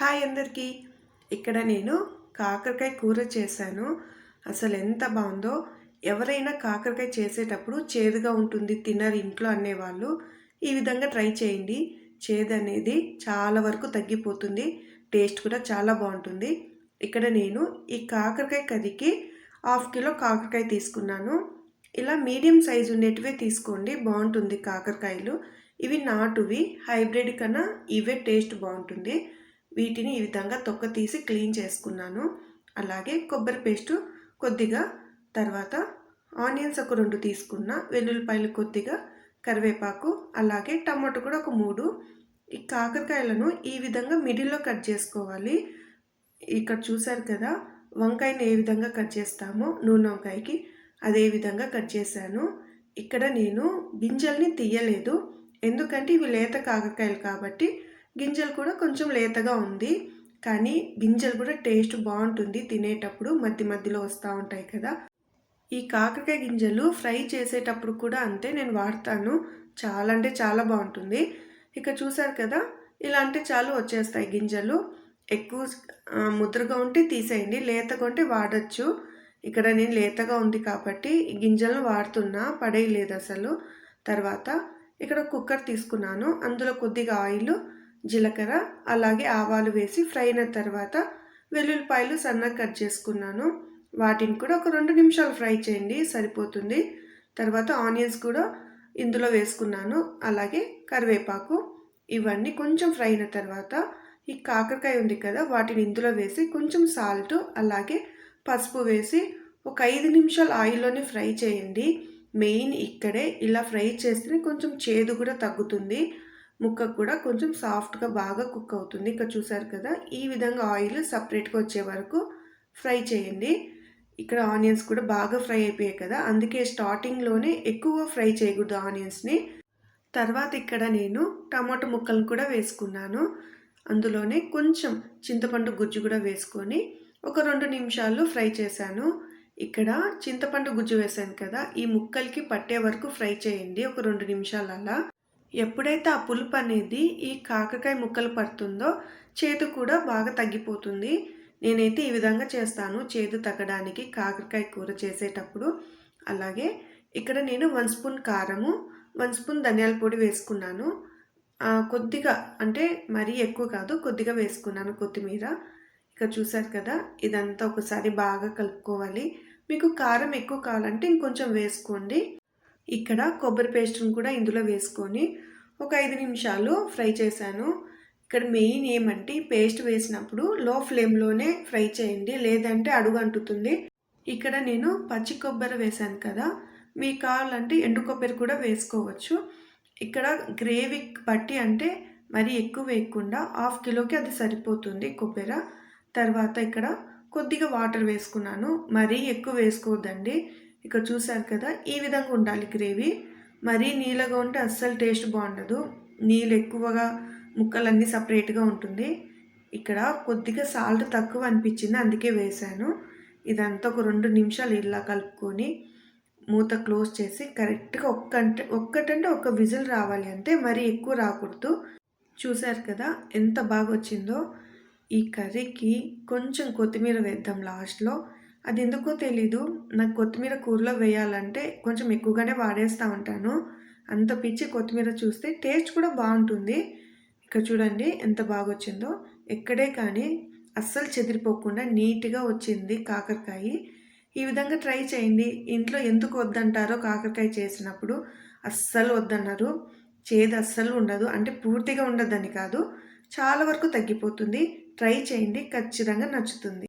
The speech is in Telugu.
హాయ్ అందరికీ. ఇక్కడ నేను కాకరకాయ కూర చేశాను. అసలు ఎంత బాగుందో. ఎవరైనా కాకరకాయ చేసేటప్పుడు చేదుగా ఉంటుంది తినరు ఇంట్లో అనేవాళ్ళు. ఈ విధంగా ట్రై చేయండి. చేదు అనేది చాలా వరకు తగ్గిపోతుంది. టేస్ట్ కూడా చాలా బాగుంటుంది. ఇక్కడ నేను ఈ కాకరకాయ కర్రీకి హాఫ్ కిలో కాకరకాయ తీసుకున్నాను. ఇలా మీడియం సైజు ఉండేటివే తీసుకోండి. బాగుంటుంది కాకరకాయలు. ఇవి నాటువి. హైబ్రిడ్ కన్నా ఇవే టేస్ట్ బాగుంటుంది. వీటిని ఈ విధంగా తొక్క తీసి క్లీన్ చేసుకున్నాను. అలాగే కొబ్బరి పేస్టు కొద్దిగా తర్వాత ఆనియన్స్ ఒక రెండు తీసుకున్న వెల్లుల్లిపాయలు కొద్దిగా కరివేపాకు అలాగే టమాటో కూడా ఒక మూడు. ఈ కాకరకాయలను ఈ విధంగా మిడిల్లో కట్ చేసుకోవాలి. ఇక్కడ చూసారు కదా వంకాయని ఏ విధంగా కట్ చేస్తామో నూనె వంకాయకి అదే విధంగా కట్ చేశాను. ఇక్కడ నేను గింజల్ని తీయలేదు. ఎందుకంటే ఇవి లేత కాకరకాయలు కాబట్టి గింజలు కూడా కొంచెం లేతగా ఉంది. కానీ గింజలు కూడా టేస్ట్ బాగుంటుంది తినేటప్పుడు. మధ్య మధ్యలో వస్తూ ఉంటాయి కదా. ఈ కాకరకాయ గింజలు ఫ్రై చేసేటప్పుడు కూడా అంతే నేను వాడతాను. చాలా అంటే చాలా బాగుంటుంది. ఇక చూసారు కదా ఇలా అంటే చాలు వచ్చేస్తాయి గింజలు. ఎక్కువ ముద్రగా ఉంటే తీసేయండి లేతగా ఉంటే వాడచ్చు. ఇక్కడ నేను లేతగా ఉంది కాబట్టి ఈ గింజలను వాడుతున్నా పడేయలేదు అసలు. తర్వాత ఇక్కడ కుక్కర్ తీసుకున్నాను. అందులో కొద్దిగా ఆయిల్ జీలకర్ర అలాగే ఆవాలు వేసి ఫ్రై అయిన తర్వాత వెల్లుల్లిపాయలు సన్నగా కట్ చేసుకున్నాను. వాటిని కూడా ఒక రెండు నిమిషాలు ఫ్రై చేయండి సరిపోతుంది. తర్వాత ఆనియన్స్ కూడా ఇందులో వేసుకున్నాను. అలాగే కరివేపాకు ఇవన్నీ కొంచెం ఫ్రై అయిన తర్వాత ఈ కాకరకాయ ఉంది కదా వాటిని ఇందులో వేసి కొంచెం సాల్ట్ అలాగే పసుపు వేసి ఒక ఐదు నిమిషాలు ఆయిల్లోనే ఫ్రై చేయండి. మెయిన్ ఇక్కడే ఇలా ఫ్రై చేస్తే కొంచెం చేదు కూడా తగ్గుతుంది. ముక్క కూడా కొంచెం సాఫ్ట్గా బాగా కుక్ అవుతుంది. ఇక్కడ చూసారు కదా ఈ విధంగా ఆయిల్ సపరేట్గా వచ్చే వరకు ఫ్రై చేయండి. ఇక్కడ ఆనియన్స్ కూడా బాగా ఫ్రై అయిపోయాయి కదా అందుకే స్టార్టింగ్లోనే ఎక్కువ ఫ్రై చేయకూడదు ఆనియన్స్ని. తర్వాత ఇక్కడ నేను టమాటో ముక్కలను కూడా వేసుకున్నాను. అందులోనే కొంచెం చింతపండు గుజ్జు కూడా వేసుకొని ఒక రెండు నిమిషాలు ఫ్రై చేశాను. ఇక్కడ చింతపండు గుజ్జు వేసాను కదా ఈ ముక్కలకి పట్టే వరకు ఫ్రై చేయండి ఒక రెండు నిమిషాలలా. ఎప్పుడైతే ఆ పులుపు అనేది ఈ కాకరకాయ ముక్కలు పడుతుందో చేదు కూడా బాగా తగ్గిపోతుంది. నేనైతే ఈ విధంగా చేస్తాను. చేదు తగ్గడానికి కాకరకాయ కూర చేసేటప్పుడు. అలాగే ఇక్కడ నేను వన్ స్పూన్ కారము వన్ స్పూన్ ధనియాల పొడి వేసుకున్నాను. కొద్దిగా అంటే మరీ ఎక్కువ కాదు కొద్దిగా వేసుకున్నాను కొత్తిమీర. ఇక చూసారు కదా ఇదంతా ఒకసారి బాగా కలుపుకోవాలి. మీకు కారం ఎక్కువ కావాలంటే ఇంకొంచెం వేసుకోండి. ఇక్కడ కొబ్బరి పేస్ట్ని కూడా ఇందులో వేసుకొని ఒక ఐదు నిమిషాలు ఫ్రై చేశాను. ఇక్కడ మెయిన్ ఏమంటే పేస్ట్ వేసినప్పుడు లో ఫ్లేమ్లోనే ఫ్రై చేయండి లేదంటే అడుగు అంటుతుంది ఇక్కడ నేను పచ్చి కొబ్బరి వేశాను కదా మీకు కావాలంటే ఎండు కొబ్బరి కూడా వేసుకోవచ్చు. ఇక్కడ గ్రేవీ బట్టి అంటే మరీ ఎక్కువ వేయకుండా హాఫ్ కిలోకి అది సరిపోతుంది కొబ్బరి. తర్వాత ఇక్కడ కొద్దిగా వాటర్ వేసుకున్నాను మరీ ఎక్కువ వేసుకోవద్దండి. ఇక్కడ చూసారు కదా ఈ విధంగా ఉండాలి గ్రేవీ. మరీ నీళ్ళగా ఉంటే అస్సలు టేస్ట్ బాగుండదు. నీళ్ళు ఎక్కువగా ముక్కలన్నీ సపరేట్గా ఉంటుంది. ఇక్కడ కొద్దిగా సాల్ట్ తక్కువ అనిపించింది అందుకే వేశాను. ఇదంతా ఒక రెండు నిమిషాలు ఇలా కలుపుకొని మూత క్లోజ్ చేసి కరెక్ట్గా ఒక్కంటే ఒక్కటంటే ఒక విజిల్ రావాలి అంటే మరీ ఎక్కువ రాకూడదు. చూశారు కదా ఎంత బాగా వచ్చిందో ఈ కర్రీకి కొంచెం కొత్తిమీర వేద్దాం లాస్ట్లో. అది ఎందుకో తెలీదు. నాకు కొత్తిమీర కూరలో వేయాలంటే కొంచెం ఎక్కువగానే వాడేస్తూ ఉంటాను. అంత పిచ్చి కొత్తిమీర చూస్తే టేస్ట్ కూడా బాగుంటుంది. ఇక్కడ చూడండి ఎంత బాగా వచ్చిందో ఎక్కడే కానీ అస్సలు చెదిరిపోకుండా నీట్గా వచ్చింది కాకరకాయ. ఈ విధంగా ట్రై చేయండి. ఇంట్లో ఎందుకు వద్దంటారో కాకరకాయ చేసినప్పుడు అస్సలు వద్దన్నారు. చేదు అస్సలు ఉండదు. అంటే పూర్తిగా ఉండదని కాదు. చాలా వరకు తగ్గిపోతుంది. ట్రై చేయండి. ఖచ్చితంగా నచ్చుతుంది.